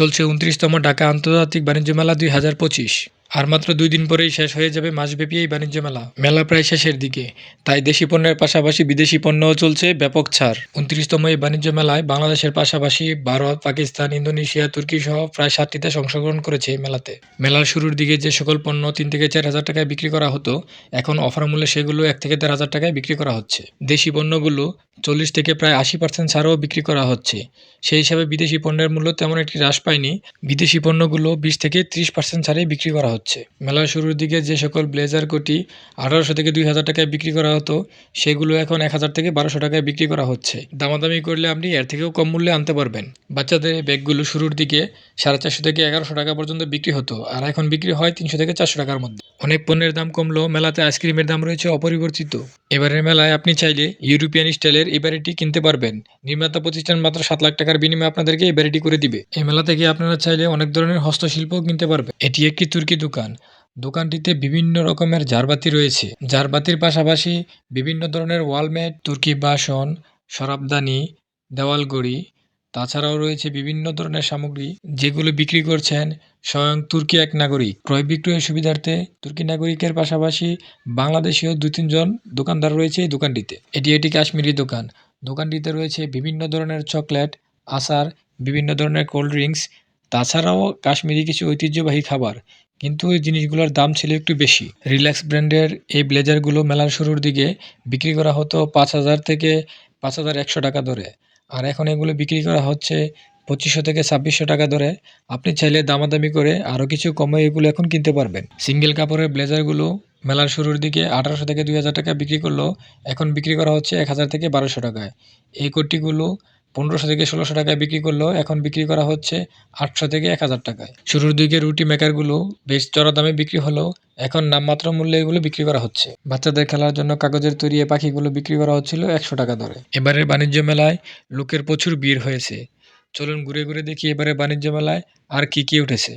চলছে উনত্রিশতম ঢাকা আন্তর্জাতিক বাণিজ্য মেলা দুই হাজার পঁচিশ। আর মাত্র দুই দিন পরেই শেষ হয়ে যাবে মাসব্যাপী এই বাণিজ্য মেলা। মেলা প্রায় শেষের দিকে। তাই দেশি পণ্যের পাশাপাশি বিদেশি পণ্যও চলছে ব্যাপক ছাড়। উনত্রিশতম এই বাণিজ্য মেলায় বাংলাদেশের পাশাপাশি ভারত, পাকিস্তান, ইন্দোনেশিয়া তুর্কি সহ প্রায় ষাটটি দেশ অংশগ্রহণ করেছে এই মেলাতে। মেলার শুরুর দিকে যে সকল পণ্য তিন থেকে চার হাজার টাকায় বিক্রি করা হতো, এখন অফার মূল্যে সেগুলো এক থেকে দেড় হাজার টাকায় বিক্রি করা হচ্ছে। দেশি পণ্যগুলো চল্লিশ থেকে প্রায় আশি পার্সেন্ট ছাড়ও বিক্রি করা হচ্ছে। সেই হিসাবে বিদেশি পণ্যের মূল্য তেমন একটি হ্রাস পায়নি। বিদেশি পণ্যগুলো বিশ থেকে ত্রিশ পার্সেন্ট ছাড়ে বিক্রি করা হচ্ছে। মেলার শুরুর দিকে যে সকল ব্লেজার কোটি আঠারোশো থেকে দুই হাজার টাকায় বিক্রি করা হতো, সেগুলো এখন এক হাজার থেকে বারোশো টাকায় বিক্রি করা হচ্ছে। দামাদামি করলে আপনি এর থেকেও কম মূল্যে আনতে পারবেন। বাচ্চাদের ব্যাগগুলো শুরুর দিকে সাড়ে চারশো থেকে এগারোশো টাকা পর্যন্ত বিক্রি হতো, আর এখন বিক্রি হয় তিনশো থেকে চারশো টাকার মধ্যে। অনেক পণ্যের দাম কমলো মেলাতে আইসক্রিমের দাম রয়েছে অপরিবর্তিত। এবারের মেলায় আপনি চাইলে ইউরোপিয়ান স্টাইলের এই বাড়িটি কিনতে পারবেন। নির্মাতা প্রতিষ্ঠান মাত্র সাত লাখ টাকার বিনিময়ে আপনাদেরকে এই বাড়িটি করে দিবে। এই মেলা থেকে আপনারা চাইলে অনেক ধরনের হস্তশিল্পও কিনতে পারবেন। এটি একটি তুর্কি দোকান। দোকানটিতে বিভিন্ন রকমের জারবাতি রয়েছে। জারবাতির পাশাপাশি বিভিন্ন ধরনের ওয়ালমেট, তুর্কি বাসন সরাবদানি দেওয়ালগড়ি তাছাড়াও রয়েছে বিভিন্ন ধরনের সামগ্রী যেগুলো বিক্রি করছেন স্বয়ং তুর্কি এক নাগরিক। ক্রয় বিক্রয়ের সুবিধার্থে তুর্কি নাগরিকের পাশাপাশি বাংলাদেশীয় দু তিনজন দোকানদার রয়েছে এই দোকানটিতে। এটি এটি কাশ্মীরি দোকান। দোকানটিতে রয়েছে বিভিন্ন ধরনের চকলেট, আচার, বিভিন্ন ধরনের কোল্ড ড্রিঙ্কস তাছাড়াও কাশ্মীরি কিছু ঐতিহ্যবাহী খাবার, কিন্তু এই জিনিসগুলোর দাম ছিল একটু বেশি। রিল্যাক্স ব্র্যান্ডের এই ব্লেজারগুলো মেলার শুরুর দিকে বিক্রি করা হতো পাঁচ হাজার থেকে পাঁচ হাজার একশো টাকা ধরে আর এখন এগুলো বিক্রি করা হচ্ছে পঁচিশশো থেকে ছাব্বিশশো টাকা ধরে আপনি চাইলে দামাদামি করে আরও কিছু কমে এগুলো এখন কিনতে পারবেন। সিঙ্গেল কাপড়ের ব্লেজারগুলো মেলার শুরুর দিকে আঠারোশো থেকে দুই হাজার টাকা বিক্রি করল, এখন বিক্রি করা হচ্ছে এক হাজার থেকে বারোশো টাকায়। এই কোটিগুলো পনেরোশো থেকে ষোলোশো টাকায় বিক্রি করলেও এখন বিক্রি করা হচ্ছে আটশো থেকে এক হাজার টাকায়। শুরুর দিকে রুটি মেকারগুলো বেশ চড়া দামে বিক্রি হলেও এখন নামমাত্র মূল্যে এগুলো বিক্রি করা হচ্ছে। বাচ্চাদের খেলার জন্য কাগজের তৈরি এ পাখিগুলো বিক্রি করা হচ্ছিল একশো টাকা দরে। এবারের বাণিজ্য মেলায় লোকের প্রচুর ভিড় হয়েছে। চলুন ঘুরে ঘুরে দেখি এবারে বাণিজ্য মেলায় আর কি কি উঠেছে।